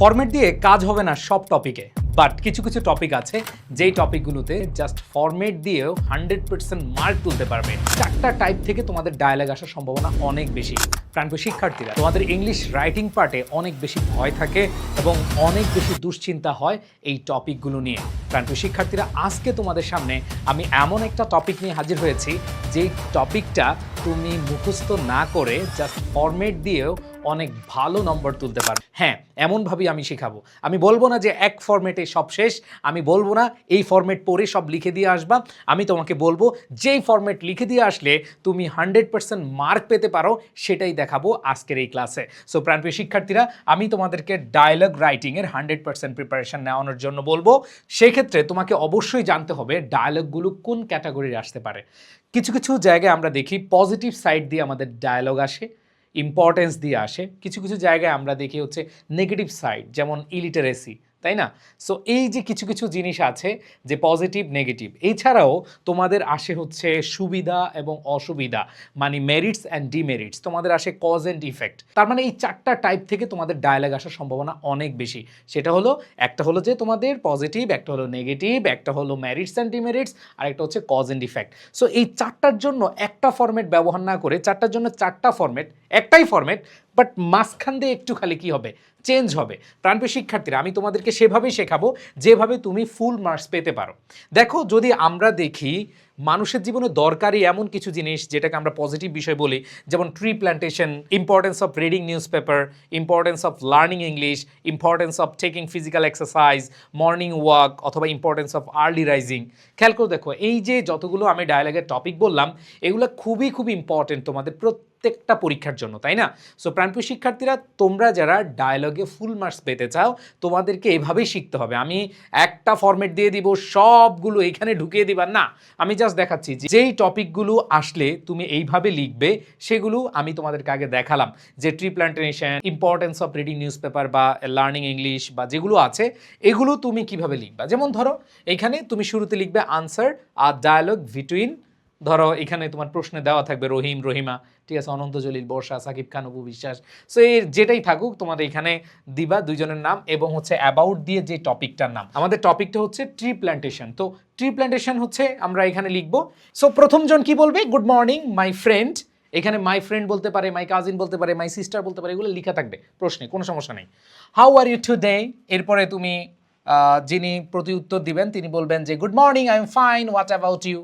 Format দিয়ে কাজ হবে না সব টপিকে বাট কিছু কিছু টপিক আছে, যেই টপিকগুলোতে জাস্ট ফরম্যাট দিয়েও হান্ড্রেড পার্সেন্ট মার্ক তুলতে পারবে। চারটা টাইপ থেকে তোমাদের ডায়ালগ আসার সম্ভাবনা অনেক বেশি। প্রাণপ্রিয় শিক্ষার্থীরা, তোমাদের ইংলিশ রাইটিং পার্টে অনেক বেশি ভয় থাকে এবং অনেক বেশি দুশ্চিন্তা হয় এই টপিকগুলো নিয়ে। প্রাণপ্রিয় শিক্ষার্থীরা, আজকে তোমাদের সামনে আমি এমন একটা টপিক নিয়ে হাজির হয়েছি, যেই টপিকটা তুমি মুখস্থ না করে জাস্ট ফরম্যাট দিয়েও অনেক ভালো নম্বর তুলতে পারবে। হ্যাঁ এমনভাবেই আমি শেখাবো। আমি বলব না যে এক ফরম্যাটে সব শেষ, আমি বলব না এই ফরম্যাট পড়ে সব লিখে দিয়ে আসবা। আমি তোমাকে বলব, যেই ফরম্যাট লিখে দিয়ে আসলে তুমি হান্ড্রেড পার্সেন্ট মার্ক পেতে পারো, সেটাই দেখাবো আজকের এই ক্লাসে সো প্রাণপ্রিয় শিক্ষার্থীরা, আমি তোমাদেরকে ডায়লগ রাইটিংয়ের হান্ড্রেড পার্সেন্ট প্রিপারেশান নেওয়ানোর জন্য বলব। সেক্ষেত্রে তোমাকে অবশ্যই জানতে হবে ডায়লগগুলো কোন ক্যাটাগরির আসতে পারে। কিছু কিছু জায়গায় আমরা দেখি পজিটিভ সাইড দিয়ে আমাদের ডায়লগ আসে। ইম্পর্টেন্স দিয়ে আসে। কিছু কিছু জায়গায় আমরা দেখি হচ্ছে নেগেটিভ সাইড যেমন ইলিটারেসি তাই না? সো এই যে কিছু কিছু জিনিস আছে যে পজিটিভ নেগেটিভ এছাড়াও তোমাদের আসে হচ্ছে সুবিধা এবং অসুবিধা মানে মেরিটস অ্যান্ড ডিমেরিটস তোমাদের আসে কজ অ্যান্ড ইফেক্ট তার মানে এই চারটা টাইপ থেকে তোমাদের ডায়ালগ আসার সম্ভাবনা অনেক বেশি। সেটা হলো, একটা হলো যে তোমাদের পজিটিভ একটা হলো নেগেটিভ একটা হলো মেরিটস অ্যান্ড ডিমেরিটস আর একটা হচ্ছে কজ অ্যান্ড ইফেক্ট সো এই চারটার জন্য একটা ফরম্যাট ব্যবহার না করে, চারটার জন্য চারটা ফরম্যাট একটাই ফর্মেট বাট মাঝখান দিয়ে একটু খালি কি হবে? চেঞ্জ হবে। প্রাণপ্রিয় শিক্ষার্থীরা, আমি তোমাদেরকে সেভাবেই শেখাবো, যেভাবে তুমি ফুল মার্কস পেতে পারো। দেখো, যদি আমরা দেখি, মানুষের জীবনে দরকারি এমন কিছু জিনিস, যেটাকে আমরা পজিটিভ বিষয় বলি, যেমন tree plantation importance of reading news paper importance of learning English importance of taking physical exercise morning walk অথবা ইম্পর্টেন্স অফ আর্লি রাইজিং খেয়াল করে দেখো, এই যে যতগুলো আমি ডায়ালগের টপিক বললাম, এগুলো খুবই খুবই ইম্পর্টেন্ট তোমাদের প্রত্যেকটা পরীক্ষার জন্য, তাই না? সো প্রাণপ্রিয় শিক্ষার্থীরা, তোমরা যারা ডায়ালগে ফুল মার্কস পেতে চাও, তোমাদেরকে এভাবেই শিখতে হবে। আমি একটা ফরম্যাট দিয়ে দিব, সবগুলো এখানে ঢুকিয়ে দিবা। না, আমি জাস্ট দেখাচ্ছি যেই টপিকগুলো আসলে তুমি এইভাবে লিখবে, সেগুলো আমি তোমাদেরকে আগে দেখালাম। যে tree plantation importance of reading news paper বা লার্নিং ইংলিশ বা যেগুলো আছে, এগুলো তুমি কীভাবে লিখবা? যেমন ধরো এইখানে তুমি শুরুতে লিখবে আনসার আর ডায়ালগ বিটুইন ধরো, এখানে তোমার প্রশ্নে দেওয়া থাকবে রহিম, রহিমা, ঠিক আছে, অনন্ত জলিল, বর্ষা, সাকিব খান, অপু বিশ্বাস। সো এর যেটাই থাকুক, তোমাদের এখানে দিবা দুইজনের নাম এবং হচ্ছে অ্যাবাউট দিয়ে যে টপিকটার নাম। আমাদের টপিকটা হচ্ছে ট্রি প্ল্যান্টেশন তো ট্রি প্ল্যান্টেশন হচ্ছে, আমরা এখানে লিখব। সো প্রথমজন কি বলবে? গুড মর্নিং মাই ফ্রেন্ড এখানে মাই ফ্রেন্ড বলতে পারে মাই কাজিন বলতে পারে মাই সিস্টার বলতে পারে, এগুলো লেখা থাকবে প্রশ্নে, কোনো সমস্যা নেই। How are you today এরপরে তুমি যিনি প্রতি উত্তর দিবেন, তিনি বলবেন যে good morning I am fine what about you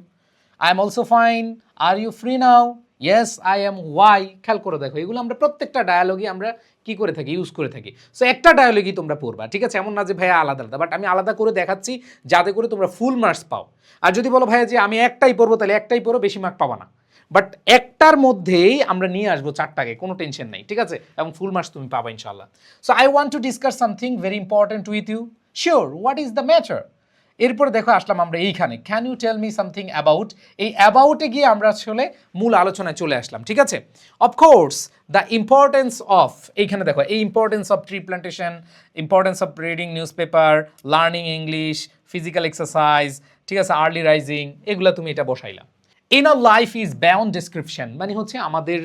I am also fine are you free now yes I am why খেয়াল করে দেখো, এগুলো আমরা প্রত্যেকটা ডায়ালগই আমরা কি করে থাকি ইউজ করে থাকি। সো একটা ডায়ালগই তোমরা পড়বা, ঠিক আছে? এমন না যে ভাইয়া আলাদা আলাদা বাট আমি আলাদা করে দেখাচ্ছি যাতে করে তোমরা ফুল মার্কস পাও। আর যদি বলো ভাইয়া যে আমি একটাই পড়ব, তাহলে একটাই পড়ো, বেশি মার্ক পাবা না। বাট একটার মধ্যেই আমরা নিয়ে আসব চারটাকে, কোনো টেনশন নেই, ঠিক আছে? এবং ফুল মার্কস তুমি পাবা ইনশাল্লাহ so I want to discuss something very important with you sure what is the matter এরপরে দেখো আসলাম আমরা এইখানে। Can you tell me something about এই অ্যাবাউটে গিয়ে আমরা আসলে মূল আলোচনায় চলে আসলাম, ঠিক আছে? অফকোর্স দ্য ইম্পর্টেন্স অফ এইখানে দেখো, এই importance of tree plantation importance of reading news paper learning English physical exercise ঠিক আছে আর্লি রাইজিং এগুলো তুমি এটা বসাইলা। In a life is beyond description মানে হচ্ছে আমাদের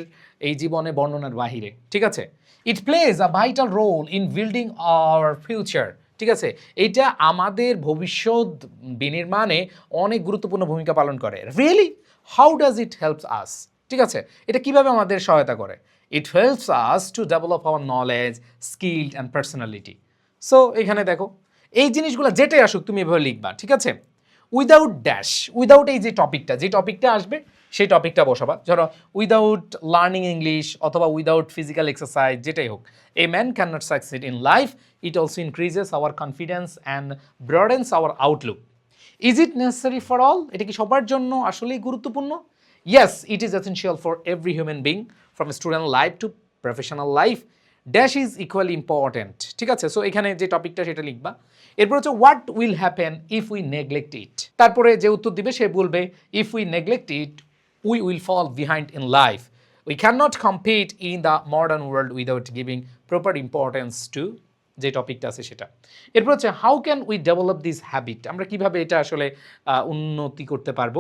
এই জীবনে বর্ণনার বাহিরে, ঠিক আছে? It plays a vital role in building our future ঠিক আছে? এটা আমাদের ভবিষ্যৎ বিনির্মাণে অনেক গুরুত্বপূর্ণ ভূমিকা পালন করে। Really how does it helps us ঠিক আছে? এটা কীভাবে আমাদের সহায়তা করে? It helps us to develop our knowledge skill and personality so এখানে দেখো, এই জিনিসগুলো যেটাই আসুক, তুমি এভাবে লিখবা, ঠিক আছে? উইদাউট ড্যাশ উইদাউট এই যে টপিকটা যে টপিকটা আসবে সেই টপিকটা বসাবা। ধরো উইদাউট লার্নিং ইংলিশ অথবা উইদাউট ফিজিক্যাল এক্সারসাইজ যেটাই হোক a man can not succeed in life it also increases our confidence and broadens our outlook is it necessary for all এটা কি সবার জন্য আসলেই গুরুত্বপূর্ণ? Yes it is essential for every human being from student life to professional life dash is equally important ঠিক আছে? So এখানে যে টপিকটা, সেটা লিখবা। এরপর হচ্ছে what will happen if we neglect it তারপরে যে উত্তর দিবে, সে বলবে if we neglect it will fall behind in life we can not compete in the modern world without giving proper importance to যে টপিকটা আছে সেটা। এরপর হচ্ছে how can we develop this habit আমরা কীভাবে এটা আসলে উন্নতি করতে পারব?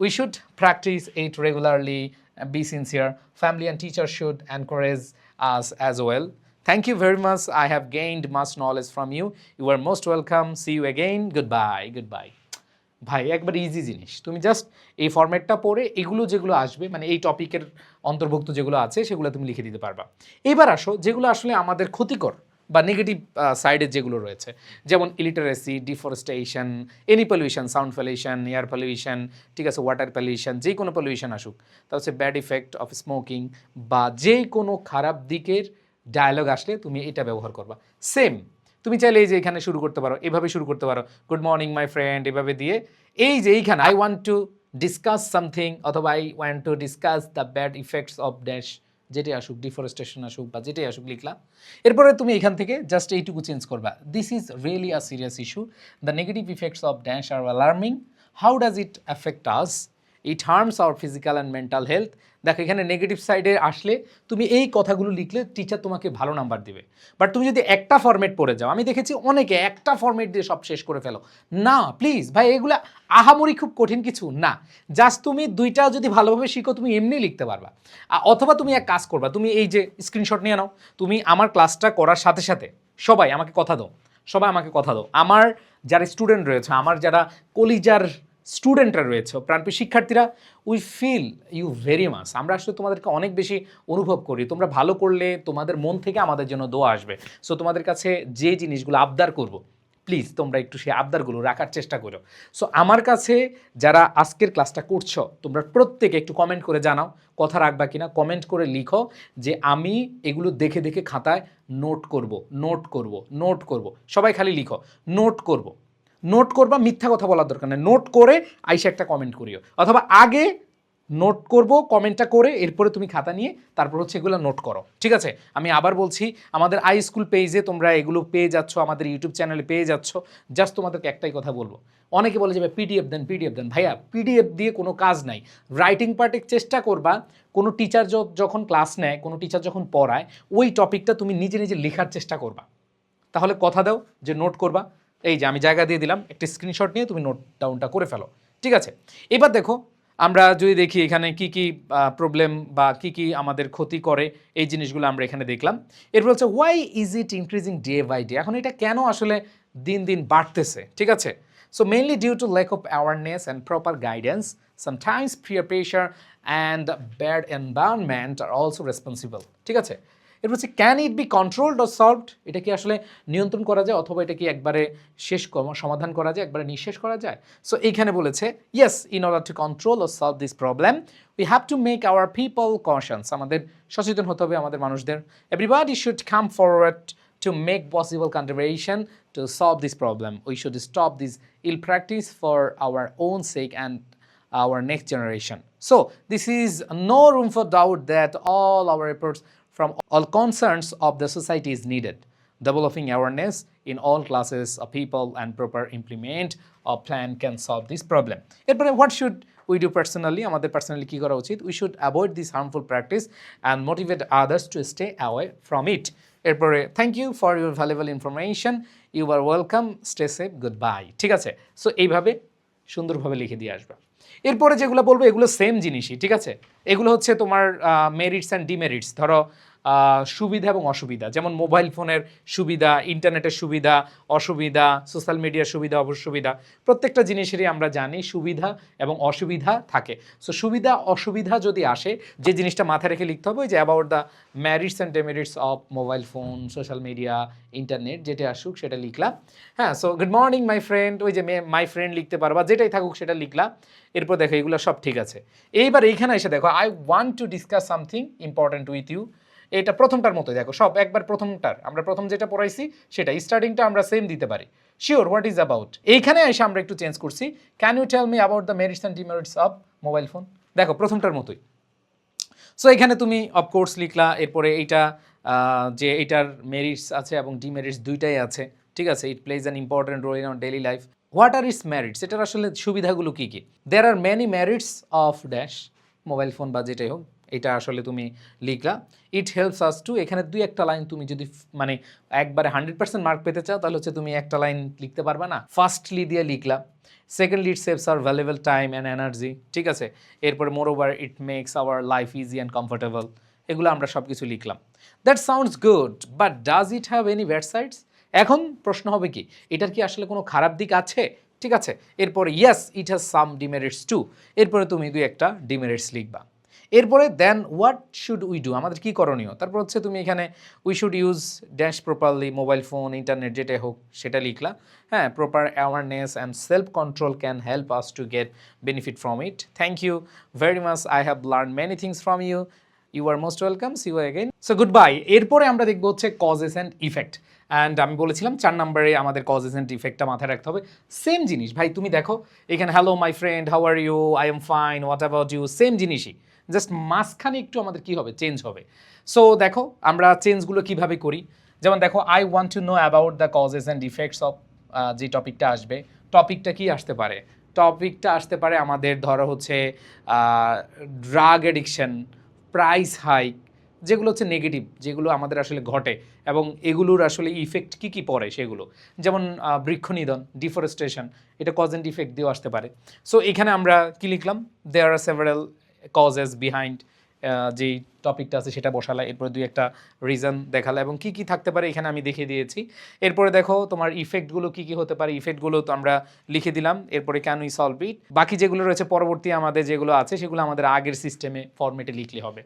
We should practice it regularly be sincere family and teacher should encourage us as well thank you very much I have gained much knowledge from you you are most welcome see you again good bye good bye ভাই, একবার easy জিনিস। তুমি just এই ফরম্যাটটা পড়ে এগুলো যেগুলো আসবে মানে এই টপিকের অন্তর্ভুক্ত যেগুলো আছে, সেগুলো তুমি লিখে দিতে পারবা। এবার আসো, যেগুলো আসলে আমাদের ক্ষতিকর বা নেগেটিভ সাইডের যেগুলো রয়েছে। যেমন illiteracy deforestation any pollution sound pollution air pollution ঠিক আছে ওয়াটার পলিউশন যে কোনো পলিউশন আসুক। তা হচ্ছে ব্যাড ইফেক্ট অফ স্মোকিং বা যে কোনো খারাপ দিকের ডায়ালগ আসলে তুমি এটা ব্যবহার করবা। সেম তুমি চাইলে এই যে এখানে শুরু করতে পারো, এভাবে শুরু করতে পারো। গুড মর্নিং মাই ফ্রেন্ড এভাবে দিয়ে। এই যে এইখানে I want to discuss something অথবা I want to discuss the bad effects of dash যেটাই আসুক ডিফরেস্টেশন আসুক বা যেটাই আসুক লিখলাম। এরপরে তুমি এখান থেকে জাস্ট এইটুকু চেঞ্জ করবা। This is really a serious issue the negative effects of dash are alarming how does it affect us it harms our physical and mental health দেখো, এখানে নেগেটিভ সাইডে আসলে তুমি এই কথাগুলো লিখলে টিচার তোমাকে ভালো নাম্বার দিবে। বাট তুমি যদি একটা ফর্মেট পড়ে যাও, আমি দেখেছি অনেকে একটা ফর্মেট দিয়ে সব শেষ করে ফেলো। না প্লিজ ভাই, এগুলা আহামরি খুব কঠিন কিছু না। জাস্ট তুমি দুইটা যদি ভালোভাবে শিখো, তুমি এমনি লিখতে পারবা। অথবা তুমি এক কাজ করবা, তুমি এই যে স্ক্রিনশট নিয়ে নাও, তুমি আমার ক্লাসটা করার সাথে সাথে সবাই আমাকে কথা দাও, সবাই আমাকে কথা দাও। আমার যারা স্টুডেন্ট রয়েছে, আমার যারা কলিজার স্টুডেন্টরা রয়েছে প্রাণপ্রিয় শিক্ষার্থীরা we feel you very much আমরা আসলে তোমাদেরকে অনেক বেশি অনুভব করি। তোমরা ভালো করলে তোমাদের মন থেকে আমাদের জন্য দোয়া আসবে। সো তোমাদের কাছে যে জিনিসগুলো আবদার করব প্লিজ তোমরা একটু সেই আবদারগুলো রাখার চেষ্টা করো। সো আমার কাছে যারা আজকের ক্লাসটা করছ, তোমরা প্রত্যেকে একটু কমেন্ট করে জানাও, কথা রাখবা কিনা কমেন্ট করে লিখো যে আমি এগুলো দেখে দেখে খাতায় নোট করব নোট করব নোট করব। সবাই খালি লিখো নোট করব। নোট করবা, মিথ্যা কথা বলার দরকার নেই। নোট করে আইসে একটা কমেন্ট করিও। অথবা আগে নোট করব কমেন্টটা করে, এরপরে তুমি খাতা নিয়ে তারপর হচ্ছে এগুলো নোট করো। ঠিক আছে? আমি আবার বলছি, আমাদের আই স্কুল পেজে তোমরা এগুলো পেয়ে যাচ্ছ, আমাদের ইউটিউব চ্যানেলে পেয়ে যাচ্ছ। জাস্ট তোমাদেরকে একটাই কথা বলব। অনেকে বলে যে পিডিএফ দেন পিডিএফ দেন। ভাইয়া পিডিএফ দিয়ে কোনো কাজ নাই। রাইটিং পার্টে চেষ্টা করবা, কোনো টিচার যখন ক্লাস নেয়, কোনো টিচার যখন পড়ায়, ওই টপিকটা তুমি নিজে নিজে লেখার চেষ্টা করবা। তাহলে কথা দাও যে, নোট করবা এই যে আমি জায়গা দিয়ে দিলাম, একটি স্ক্রিনশট নিয়ে তুমি নোট ডাউনটা করে ফেলো। ঠিক আছে? এবার দেখো, আমরা যদি দেখি এখানে কি কি প্রবলেম বা কি কি আমাদের ক্ষতি করে, এই জিনিসগুলো আমরা এখানে দেখলাম। এরপর হচ্ছে why is it increasing day by day এখন এটা কেন আসলে দিন দিন বাড়তেছে? ঠিক আছে? So mainly due to lack of awareness and proper guidance sometimes peer pressure and bad environment are also responsible ঠিক আছে? এরপর হচ্ছে can it be controlled or solved এটা কি আসলে নিয়ন্ত্রণ করা যায় অথবা এটা কি একবারে শেষ সমাধান করা যায় একবারে নিঃশেষ করা যায় সো এইখানে বলেছে yes in order to control or solve this problem we have to make our people conscious আমাদের সচেতন হতে হবে আমাদের মানুষদের everybody should come forward to make possible contribution to solve this problem. We should stop this ill practice for our own sake and our next generation. So, this is no room for doubt that all our efforts from all concerns of the society is needed. Developing awareness in all classes of people and proper implement of plan can solve this problem. এরপরে what should we do personally personally we should avoid this harmful practice and motivate others to stay away from it এরপরে thank you for your valuable information you are welcome stay safe good bye ঠিক আছে so এইভাবে সুন্দরভাবে লিখে দিয়ে আসবে এরপরে যেগুলো বলব এগুলো সেম জিনিসই ঠিক আছে এগুলো হচ্ছে তোমার মেরিটস অ্যান্ড ডিমেরিটস ধরো সুবিধা এবং অসুবিধা। যেমন মোবাইল ফোনের সুবিধা, ইন্টারনেটের সুবিধা, অসুবিধা, সোশ্যাল মিডিয়ার সুবিধা অসুবিধা প্রত্যেকটা জিনিসেরই আমরা জানি সুবিধা এবং অসুবিধা থাকে। সো সুবিধা, অসুবিধা যদি আসে, যে জিনিসটা মাথায় রেখে লিখতে হবে যে about the merits and demerits of mobile phone social media internet যেটা আসুক, সেটা লিখলাম। হ্যাঁ so good morning my friend ওই যে মাই ফ্রেন্ড লিখতে পারবা যেটাই থাকুক, সেটা লিখলাম। এরপর দেখো, এগুলো সব ঠিক আছে। এইবার এইখানে এসে দেখো I want to discuss something important with you এটা প্রথমটার মতোই। দেখো, সব একবার প্রথমটার। আমরা প্রথম যেটা পড়াইছি, সেটা স্টার্টিংটা আমরা সেম দিতে পারি। শিওর হোয়াট ইজ অ্যাবাউট এইখানে এসে আমরা একটু চেঞ্জ করছি। Can you tell me about the merits and demerits of mobile phone দেখো, প্রথমটার মতোই। সো এখানে তুমি অফকোর্স লিখলা, এরপরে এইটা যে এটার মেরিটস আছে এবং ডিমেরিটস দুইটাই আছে। ঠিক আছে? It plays an important role in our daily life what are is merits এটার আসলে সুবিধাগুলো কী কী? There are many merits of dash mobile phone বা যেটাই হোক। এটা আসলে তুমি লিখলা। ইট হেল্পস আস টু এখানে দুই একটা লাইন তুমি যদি মানে একবারে হান্ড্রেড পার্সেন্ট মার্ক পেতে চাও, তাহলে হচ্ছে তুমি একটা লাইন লিখতে পারবে না। ফার্স্টলি দিয়ে লিখলা। Secondly it saves our valuable time and energy ঠিক আছে? এরপরে moreover it makes our life easy and comfortable এগুলো আমরা সব কিছু লিখলাম। That sounds good but does it have any bad sides এখন প্রশ্ন হবে কি, এটার কি আসলে কোনো খারাপ দিক আছে? ঠিক আছে? এরপরে yes it has some demerits too এরপরে তুমি দুই একটা ডিমেরিটস লিখবা। এরপরে then what should we do আমাদের কি করণীয়? তারপর হচ্ছে তুমি এখানে we should use dash properly mobile phone internet যেটাই হোক, সেটা লিখলা। হ্যাঁ proper awareness and self control can help us to get benefit from it thank you very much I have learn many things from you you are most welcome see you again so good bye এরপরে আমরা দেখব হচ্ছে causes and effect and আমি বলেছিলাম চার নম্বরে আমাদের causes and ইফেক্টটা মাথায় রাখতে হবে। সেম জিনিস, ভাই, তুমি দেখো, এখানে hello my friend how are you I am fine what about you same জিনিসই। জাস্ট মাঝখানে একটু আমাদের কি হবে? চেঞ্জ হবে। সো দেখো আমরা চেঞ্জগুলো কীভাবে করি? যেমন দেখো I want to know about the causes and effects of যে টপিকটা আসবে। টপিকটা কি আসতে পারে? টপিকটা আসতে পারে আমাদের ধরো হচ্ছে ড্রাগ এডিকশন প্রাইস হাইক যেগুলো হচ্ছে নেগেটিভ যেগুলো আমাদের আসলে ঘটে এবং এগুলোর আসলে ইফেক্ট কি কি পড়ে সেগুলো। যেমন আহ, বৃক্ষনিধন ডিফরেস্টেশন এটা কজ ইফেক্ট দিয়েও আসতে পারে। সো এখানে আমরা কী লিখলাম? There are several causes behind যেই টপিকটা আছে সেটা বসালা, এরপরে দুই একটা রিজন দেখালা এবং কি কি থাকতে পারে এখানে আমি দেখিয়ে দিয়েছি। এরপরে দেখো তোমার ইফেক্টগুলো কি কি হতে পারে ইফেক্টগুলো তো আমরা লিখে দিলাম, এরপরে ক্যান উই সলভ ইট বাকি যেগুলো রয়েছে পরবর্তী আমাদের যেগুলো আছে সেগুলো আমাদের আগের সিস্টেমে ফরম্যাটে লিখলে হবে।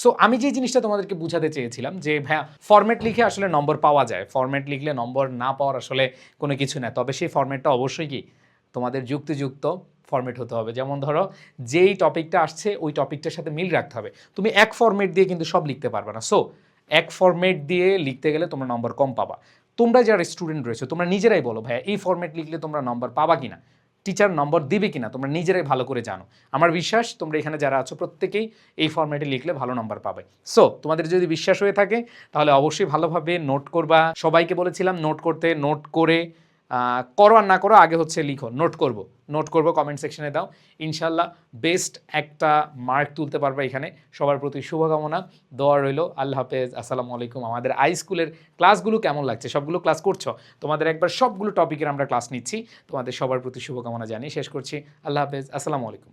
সো আমি যে জিনিসটা তোমাদেরকে বুঝাতে চেয়েছিলাম যে, ভাইয়া ফরম্যাট লিখে আসলে নম্বর পাওয়া যায় ফরম্যাট লিখলে নম্বর না পাওয়ার আসলে কোনো কিছু না, তবে সেই ফরম্যাটটা অবশ্যই কি? তোমাদের যুক্তিযুক্ত ফরম্যাট হতে হবে। যেমন ধরো, যেই টপিকটা আসছে, ওই টপিকটার সাথে মিল রাখতে হবে। তুমি এক ফরম্যাট দিয়ে কিন্তু সব লিখতে পারবে না। সো এক ফরম্যাট দিয়ে লিখতে গেলে তোমরা নম্বর কম পাবা। তোমরা যারা স্টুডেন্ট রয়েছে, তোমরা নিজেরাই বলো, ভাইয়া, এই ফরম্যাট লিখলে তোমরা নম্বর পাবা কিনা? টিচার নম্বর দিবে কিনা? তোমরা নিজেরাই ভালো করে জানো। আমার বিশ্বাস, তোমরা এখানে যারা আছো, প্রত্যেকেই এই ফরম্যাটে লিখলে ভালো নম্বর পাবে। সো তোমাদের যদি বিশ্বাস হয়ে থাকে, তাহলে অবশ্যই ভালোভাবে নোট করবা। সবাইকে বলেছিলাম নোট করতে নোট করে করো আর না করো, আগে হচ্ছে লিখো নোট করব। নোট করব কমেন্ট সেকশনে দাও। ইনশাল্লাহ বেস্ট একটা মার্ক তুলতে পারবে এখানে। সবার প্রতি শুভকামনা, দোয়া রইল। আল্লাহ হাফেজ, আসসালামু আলাইকুম। আমাদের আই স্কুলের ক্লাসগুলো কেমন লাগছে? সবগুলো ক্লাস করছ? তোমাদের একবার সবগুলো টপিকের আমরা ক্লাস নিচ্ছি। তোমাদের সবার প্রতি শুভকামনা জানিয়ে শেষ করছি। আল্লাহ হাফেজ, আসসালামু আলাইকুম।